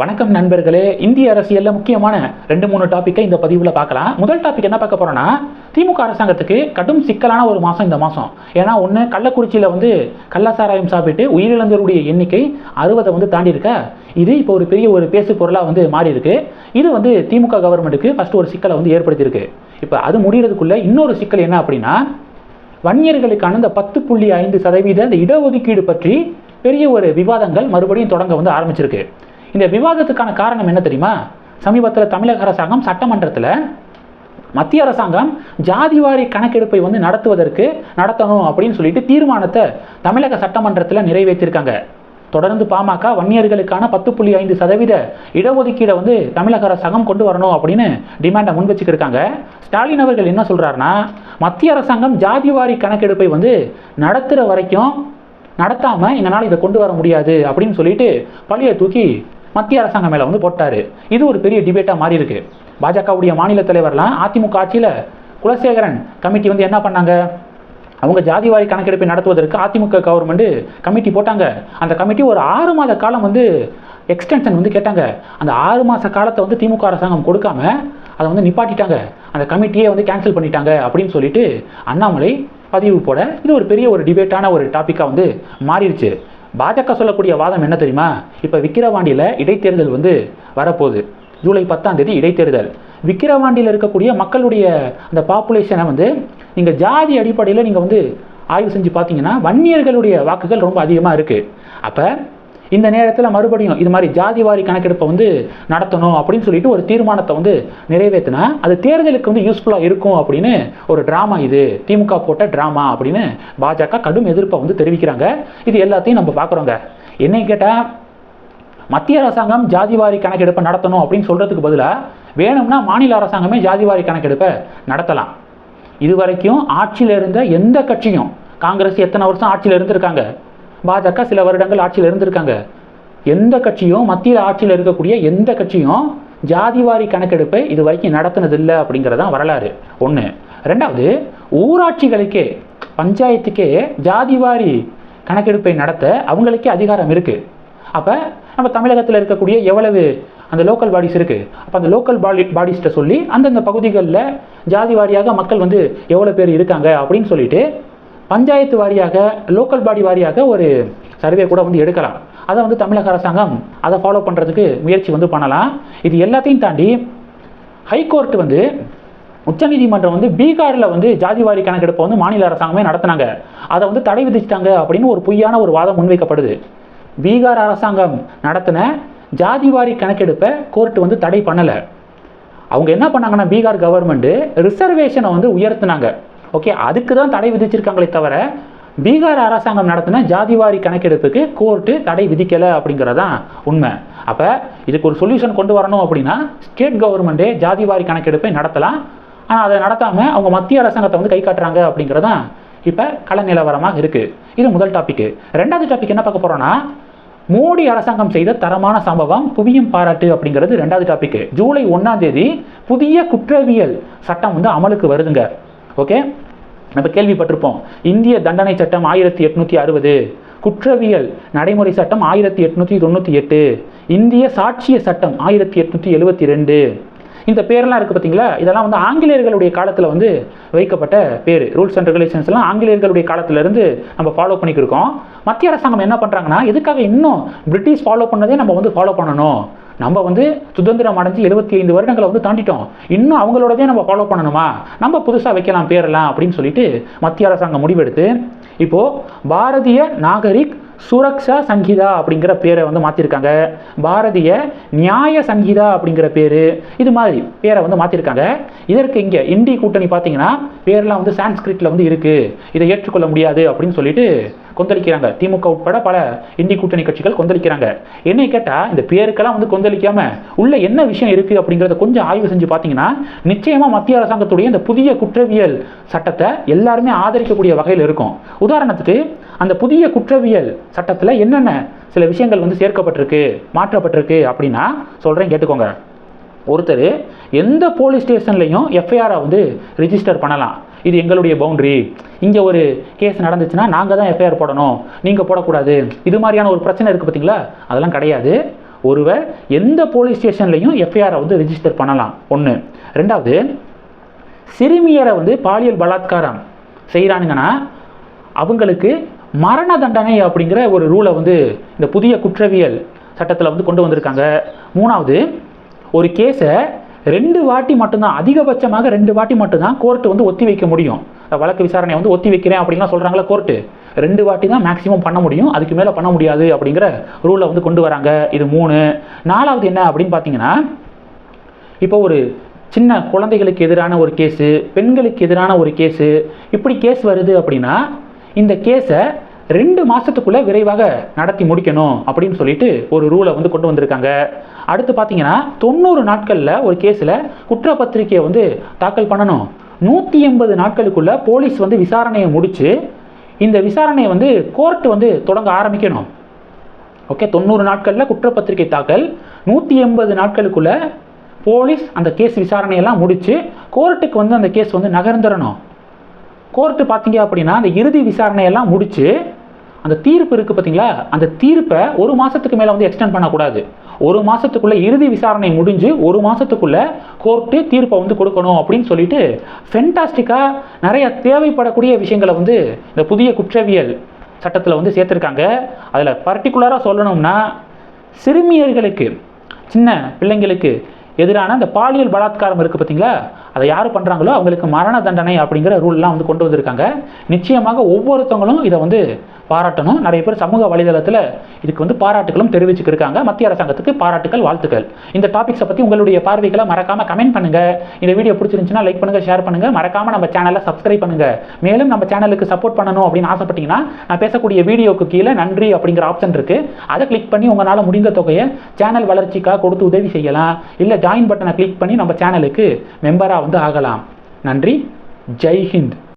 வணக்கம் நண்பர்களே. இந்திய அரசியலில் முக்கியமான ரெண்டு மூணு டாப்பிக்கை இந்த பதிவில் பார்க்கலாம். முதல் டாபிக் என்ன பார்க்க போகிறோன்னா திமுக அரசாங்கத்துக்கு கடும் சிக்கலான ஒரு மாதம் இந்த மாதம் ஏன்னா ஒன்று கள்ளக்குறிச்சியில் வந்து கள்ளசாராயம் சாப்பிட்டு உயிரிழந்தவருடைய எண்ணிக்கை அறுபதை வந்து தாண்டி இருக்கா இது இப்போ ஒரு பெரிய ஒரு பேசு பொருளாக வந்து மாறி இருக்கு இது வந்து திமுக கவர்மெண்ட்டுக்கு ஃபஸ்ட்டு ஒரு சிக்கலை வந்து ஏற்படுத்தியிருக்கு. இப்போ அது முடிகிறதுக்குள்ளே இன்னொரு சிக்கல் என்ன அப்படின்னா வன்னியர்களுக்கான இந்த பத்து புள்ளி ஐந்து சதவீத இந்த இடஒதுக்கீடு பற்றி பெரிய ஒரு விவாதங்கள் மறுபடியும் தொடங்க வந்து ஆரம்பிச்சிருக்கு. இந்த விவாதத்துக்கான காரணம் என்ன தெரியுமா? சமீபத்தில் தமிழக அரசாங்கம் சட்டமன்றத்தில் மத்திய அரசாங்கம் ஜாதிவாரி கணக்கெடுப்பை வந்து நடத்துவதற்கு நடத்தணும் அப்படின்னு சொல்லிட்டு தீர்மானத்தை தமிழக சட்டமன்றத்தில் நிறைவேற்றியிருக்காங்க தொடர்ந்து பாமக வன்னியர்களுக்கான பத்து புள்ளி ஐந்து சதவீத இடஒதுக்கீடை வந்து தமிழக அரசாங்கம் கொண்டு வரணும் அப்படின்னு டிமாண்டை முன் வச்சுக்கிருக்காங்க. ஸ்டாலின் அவர்கள் என்ன சொல்கிறாருன்னா மத்திய அரசாங்கம் ஜாதிவாரி கணக்கெடுப்பை வந்து நடத்துகிற வரைக்கும் நடத்தாமல் எங்களால் இதை கொண்டு வர முடியாது அப்படின்னு சொல்லிட்டு பழியை தூக்கி மத்திய அரசாங்கம் மேலே வந்து போட்டார். இது ஒரு பெரிய டிபேட்டாக மாறி இருக்கு. பாஜகவுடைய மாநில தலைவர்லாம் அதிமுக ஆட்சியில் குலசேகரன் கமிட்டி வந்து என்ன பண்ணாங்க? அவங்க ஜாதிவாரி கணக்கெடுப்பை நடத்துவதற்கு அதிமுக கவர்மெண்ட் கமிட்டி போட்டாங்க. அந்த கமிட்டி ஒரு ஆறு மாத காலம் வந்து எக்ஸ்டென்ஷன் வந்து கேட்டாங்க. அந்த ஆறு மாத காலத்தை வந்து திமுக அரசாங்கம் கொடுக்காம அதை வந்து நிப்பாட்டிட்டாங்க. அந்த கமிட்டியே வந்து கேன்சல் பண்ணிட்டாங்க அப்படின்னு சொல்லிட்டு அண்ணாமலை பதிவு போட இது ஒரு பெரிய ஒரு டிபேட்டான ஒரு டாப்பிக்காக வந்து மாறிடுச்சு. பாஜக சொல்லக்கூடிய வாதம் என்ன தெரியுமா? இப்போ விக்கிரவாண்டியில் இடைத்தேர்தல் வந்து வரப்போகுது. ஜூலை பத்தாம் தேதி இடைத்தேர்தல். விக்கிரவாண்டியில் இருக்கக்கூடிய மக்களுடைய அந்த பாப்புலேஷனை வந்து நீங்கள் ஜாதி அடிப்படையில் நீங்கள் வந்து ஆய்வு செஞ்சு பார்த்தீங்கன்னா வன்னியர்களுடைய வாக்குகள் ரொம்ப அதிகமாக இருக்குது அப்போ இந்த நேரத்தில் மறுபடியும் இது மாதிரி ஜாதிவாரி கணக்கெடுப்பை வந்து நடத்தணும் அப்படின்னு சொல்லிட்டு ஒரு தீர்மானத்தை வந்து நிறைவேற்றினா அது தேர்தலுக்கு வந்து யூஸ்ஃபுல்லாக இருக்கும் அப்படின்னு ஒரு ட்ராமா இது. திமுக போட்ட ட்ராமா அப்படின்னு பாஜக கடும் எதிர்ப்பை வந்து தெரிவிக்கிறாங்க. இது எல்லாத்தையும் நம்ம பார்க்குறோங்க. என்னை கேட்டால் மத்திய அரசாங்கம் ஜாதிவாரி கணக்கெடுப்பை நடத்தணும் அப்படின்னு சொல்கிறதுக்கு பதிலாக வேணும்னா மாநில அரசாங்கமே ஜாதிவாரி கணக்கெடுப்பை நடத்தலாம். இதுவரைக்கும் ஆட்சியில் இருந்த எந்த கட்சியும் காங்கிரஸ் எத்தனை வருஷம் ஆட்சியில் இருந்திருக்காங்க? பாஜக சில வருடங்கள் ஆட்சியில் இருந்திருக்காங்க. எந்த கட்சியும் மத்தியில் ஆட்சியில் இருக்கக்கூடிய எந்த கட்சியும் ஜாதிவாரி கணக்கெடுப்பை இது வரைக்கும் நடத்தினதில்லை அப்படிங்கிறதான் வரலாறு. ஒன்று ரெண்டாவது ஊராட்சிகளுக்கே பஞ்சாயத்துக்கே ஜாதிவாரி கணக்கெடுப்பை நடத்த அவங்களுக்கே அதிகாரம் இருக்குது அப்போ நம்ம தமிழகத்தில் இருக்கக்கூடிய எவ்வளவு அந்த லோக்கல் பாடிஸ் இருக்குது அப்போ அந்த லோக்கல் பாடி பாடிஸ்கிட்ட சொல்லி அந்தந்த பகுதிகளில் ஜாதி வாரியாக மக்கள் வந்து எவ்வளோ பேர் இருக்காங்க அப்படின்னு சொல்லிட்டு பஞ்சாயத்து வாரியாக லோக்கல் பாடி வாரியாக ஒரு சர்வே கூட வந்து எடுக்கலாம். அதை வந்து தமிழக அரசாங்கம் அதை ஃபாலோ பண்ணுறதுக்கு முயற்சி வந்து பண்ணலாம். இது எல்லாத்தையும் தாண்டி ஹைகோர்ட் வந்து உச்சநீதிமன்றம் வந்து பீகாரில் வந்து ஜாதிவாரி கணக்கெடுப்பை வந்து மாநில அரசாங்கமே நடத்தினாங்க. அதை வந்து தடை விதிச்சிட்டாங்க அப்படின்னு ஒரு பொய்யான ஒரு வாதம் முன்வைக்கப்படுது. பீகார் அரசாங்கம் நடத்தின ஜாதிவாரி கணக்கெடுப்பை கோர்ட் வந்து தடை பண்ணலை. அவங்க என்ன பண்ணாங்கன்னா பீகார் கவர்மெண்ட்டு ரிசர்வேஷனை வந்து உயர்த்தினாங்க. ஓகே அதுக்கு தான் தடை விதிச்சிருக்காங்களே தவிர பீகார் அரசாங்கம் நடத்தின ஜாதிவாரி கணக்கெடுப்புக்கு கோர்ட்டு தடை விதிக்கலை அப்படிங்கிறதான் உண்மை. அப்போ இதுக்கு ஒரு சொல்யூஷன் கொண்டு வரணும் அப்படின்னா ஸ்டேட் கவர்மெண்ட்டே ஜாதிவாரி கணக்கெடுப்பை நடத்தலாம். ஆனால் அதை நடத்தாமல் அவங்க மத்திய அரசாங்கத்தை வந்து கை காட்டுறாங்க அப்படிங்கிறதான் இப்போ கள நிலவரமாக இருக்குது இது முதல் டாபிக் ரெண்டாவது டாபிக் என்ன பார்க்க போகிறோன்னா மோடி அரசாங்கம் செய்த தரமான சம்பவம் புவியும் பாராட்டு அப்படிங்கிறது ரெண்டாவது டாபிக் ஜூலை ஒன்றாம் தேதி புதிய குற்றவியல் சட்டம் வந்து அமலுக்கு வருதுங்க. ஓகே நம்ம கேள்விப்பட்டிருப்போம். இந்திய தண்டனை சட்டம் ஆயிரத்தி எட்நூற்றி அறுபது. குற்றவியல் நடைமுறை சட்டம் ஆயிரத்தி எட்நூற்றி தொண்ணூற்றி எட்டு. இந்திய சாட்சிய சட்டம் ஆயிரத்தி எட்நூற்றி எழுபத்தி ரெண்டு. இந்த பேரெல்லாம் இருக்குது பார்த்தீங்களா இதெல்லாம் வந்து ஆங்கிலேயர்களுடைய காலத்தில் வந்து வைக்கப்பட்ட பேர். ரூல்ஸ் அண்ட் ரெகுலேஷன்ஸ்லாம் ஆங்கிலேயர்களுடைய காலத்திலேருந்து நம்ம ஃபாலோ பண்ணிக்கிருக்கோம் மத்திய அரசாங்கம் என்ன பண்ணுறாங்கன்னா எதுக்காக இன்னும் பிரிட்டிஷ் ஃபாலோ பண்ணதே நம்ம வந்து ஃபாலோ பண்ணணும்? நம்ம வந்து சுதந்திரம் அடைஞ்சு எழுபத்தி ஐந்து வருடங்களை வந்து தாண்டிட்டோம். இன்னும் அவங்களோடதே நம்ம ஃபாலோ பண்ணணுமா? நம்ம புதுசாக வைக்கலாம் பேரெல்லாம் அப்படின்னு சொல்லிட்டு மத்திய அரசாங்கம் முடிவெடுத்து இப்போது பாரதிய நாகரிக் சுரக்ஷா சங்கீதா அப்படிங்கிற பேரை வந்து மாற்றிருக்காங்க பாரதிய நியாய சங்கீதா அப்படிங்கிற பேர் இது மாதிரி பேரை வந்து மாற்றிருக்காங்க இதற்கு இங்கே இந்தி கூட்டணி பார்த்தீங்கன்னா பேரெலாம் வந்து சான்ஸ்கிரிட்டில் வந்து இருக்குது இதை ஏற்றுக்கொள்ள முடியாது அப்படின்னு சொல்லிட்டு கொந்தளிக்கிறாங்க. திமுக உட்பட பல இந்தி கூட்டணி கட்சிகள் கொந்தளிக்கிறாங்க. என்னை கேட்டால் இந்த பேருக்கெல்லாம் வந்து கொந்தளிக்காம உள்ள என்ன விஷயம் இருக்குது அப்படிங்கிறத கொஞ்சம் ஆய்வு செஞ்சு பார்த்தீங்கன்னா நிச்சயமாக மத்திய அரசாங்கத்துடைய இந்த புதிய குற்றவியல் சட்டத்தை எல்லாருமே ஆதரிக்கக்கூடிய வகையில் இருக்கும். உதாரணத்துக்கு அந்த புதிய குற்றவியல் சட்டத்தில் என்னென்ன சில விஷயங்கள் வந்து சேர்க்கப்பட்டிருக்கு மாற்றப்பட்டிருக்கு அப்படின்னா சொல்கிறேன் கேட்டுக்கோங்க. ஒருத்தர் எந்த போலீஸ் ஸ்டேஷன்லையும் எஃப்ஐஆரை வந்து ரிஜிஸ்டர் பண்ணலாம். இது எங்களுடைய பவுண்டரி இங்கே ஒரு கேஸ் நடந்துச்சுன்னா நாங்கள் தான் எஃப்ஐஆர் போடணும். நீங்கள் போடக்கூடாது. இது மாதிரியான ஒரு பிரச்சனை இருக்குது பார்த்தீங்களா அதெல்லாம் கிடையாது. ஒருவர் எந்த போலீஸ் ஸ்டேஷன்லையும் எஃப்ஐஆரை வந்து ரிஜிஸ்டர் பண்ணலாம். ஒன்று ரெண்டாவது சிறுமியரை வந்து பாலியல் பலாத்காரம் செய்கிறானுங்கன்னா அவங்களுக்கு மரண தண்டனை அப்படிங்கிற ஒரு ரூலை வந்து இந்த புதிய குற்றவியல் சட்டத்தில் வந்து கொண்டு வந்திருக்காங்க. மூணாவது ஒரு கேஸை ரெண்டு வாட்டி மட்டும்தான் அதிகபட்சமாக ரெண்டு வாட்டி மட்டும்தான் கோர்ட்டு வந்து ஒத்தி வைக்க முடியும். வழக்கு விசாரணையை வந்து ஒத்தி வைக்கிறேன் அப்படின்லாம் சொல்கிறாங்களா கோர்ட்டு ரெண்டு வாட்டி தான் மேக்ஸிமம் பண்ண முடியும். அதுக்கு மேலே பண்ண முடியாது அப்படிங்கிற ரூலை வந்து கொண்டு வராங்க. இது மூணு. நாலாவது என்ன அப்படின்னு பார்த்தீங்கன்னா இப்போ ஒரு சின்ன குழந்தைகளுக்கு எதிரான ஒரு கேஸு பெண்களுக்கு எதிரான ஒரு கேஸு இப்படி கேஸ் வருது அப்படின்னா இந்த கேஸை ரெண்டு மாதத்துக்குள்ளே விரைவாக நடத்தி முடிக்கணும் அப்படின்னு சொல்லிட்டு ஒரு ரூலை வந்து கொண்டு வந்திருக்காங்க. அடுத்து பார்த்தீங்கன்னா தொண்ணூறு நாட்களில் ஒரு கேஸில் குற்றப்பத்திரிக்கையை வந்து தாக்கல் பண்ணணும். நூற்றி எண்பது நாட்களுக்குள்ளே போலீஸ் வந்து விசாரணையை முடித்து இந்த விசாரணையை வந்து கோர்ட்டு வந்து தொடங்க ஆரம்பிக்கணும். ஓகே தொண்ணூறு நாட்களில் குற்றப்பத்திரிகை தாக்கல் நூற்றி எண்பது நாட்களுக்குள்ளே போலீஸ் அந்த கேஸ் விசாரணையெல்லாம் முடித்து கோர்ட்டுக்கு வந்து அந்த கேஸ் வந்து நகர்ந்துடணும் கோர்ட்டு பார்த்தீங்க அப்படின்னா அந்த இறுதி விசாரணையெல்லாம் முடித்து அந்த தீர்ப்பு இருக்குது பார்த்தீங்களா அந்த தீர்ப்பை ஒரு மாதத்துக்கு மேலே வந்து எக்ஸ்டெண்ட் பண்ணக்கூடாது. ஒரு மாதத்துக்குள்ளே இறுதி விசாரணை முடிஞ்சு ஒரு மாதத்துக்குள்ளே கோர்ட்டு தீர்ப்பை வந்து கொடுக்கணும் அப்படின்னு சொல்லிட்டு ஃபென்டாஸ்டிக்காக நிறைய தேவைப்படக்கூடிய விஷயங்களை வந்து இந்த புதிய குற்றவியல் சட்டத்தில் வந்து சேர்த்துருக்காங்க. அதில் பர்டிகுலராக சொல்லணும்னா சிறுமியர்களுக்கு சின்ன பிள்ளைங்களுக்கு எதிரான இந்த பாலியல் பலாத்காரம் இருக்குது பார்த்தீங்களா அதை யார் பண்ணுறாங்களோ அவங்களுக்கு மரண தண்டனை அப்படிங்கிற ரூல்லாம் வந்து கொண்டு வந்திருக்காங்க. நிச்சயமாக ஒவ்வொருத்தவங்களும் இதை வந்து பாராட்டணும். நிறைய பேர் சமூக வலைதளத்தில் இதுக்கு வந்து பாராட்டுகளும் தெரிவிச்சுக்கிருக்காங்க. மத்திய அரசாங்கத்துக்கு பாராட்டுகள் வாழ்த்துக்கள். இந்த டாபிக்ஸை பற்றி உங்களுடைய பார்வைகளை மறக்காமல் கமெண்ட் பண்ணுங்கள் இந்த வீடியோ பிடிச்சிருந்துச்சுன்னா லைக் பண்ணுங்கள் ஷேர் பண்ணுங்கள் மறக்காமல் நம்ம சேனலை சப்ஸ்கிரைப் பண்ணுங்கள் மேலும் நம்ம சேனலுக்கு சப்போர்ட் பண்ணணும் அப்படின்னு ஆசைப்பட்டீங்கன்னா நான் பேசக்கூடிய வீடியோக்கு கீழே நன்றி அப்படிங்கிற ஆப்ஷன் இருக்குது அதை கிளிக் பண்ணி உங்களால் முடிந்த தொகையை சேனல் வளர்ச்சிக்காக கொடுத்து உதவி செய்யலாம். இல்லை ஜாயின் பட்டனை கிளிக் பண்ணி நம்ம சேனலுக்கு மெம்பராக வந்து ஆகலாம். நன்றி. ஜெய் ஹிந்த்.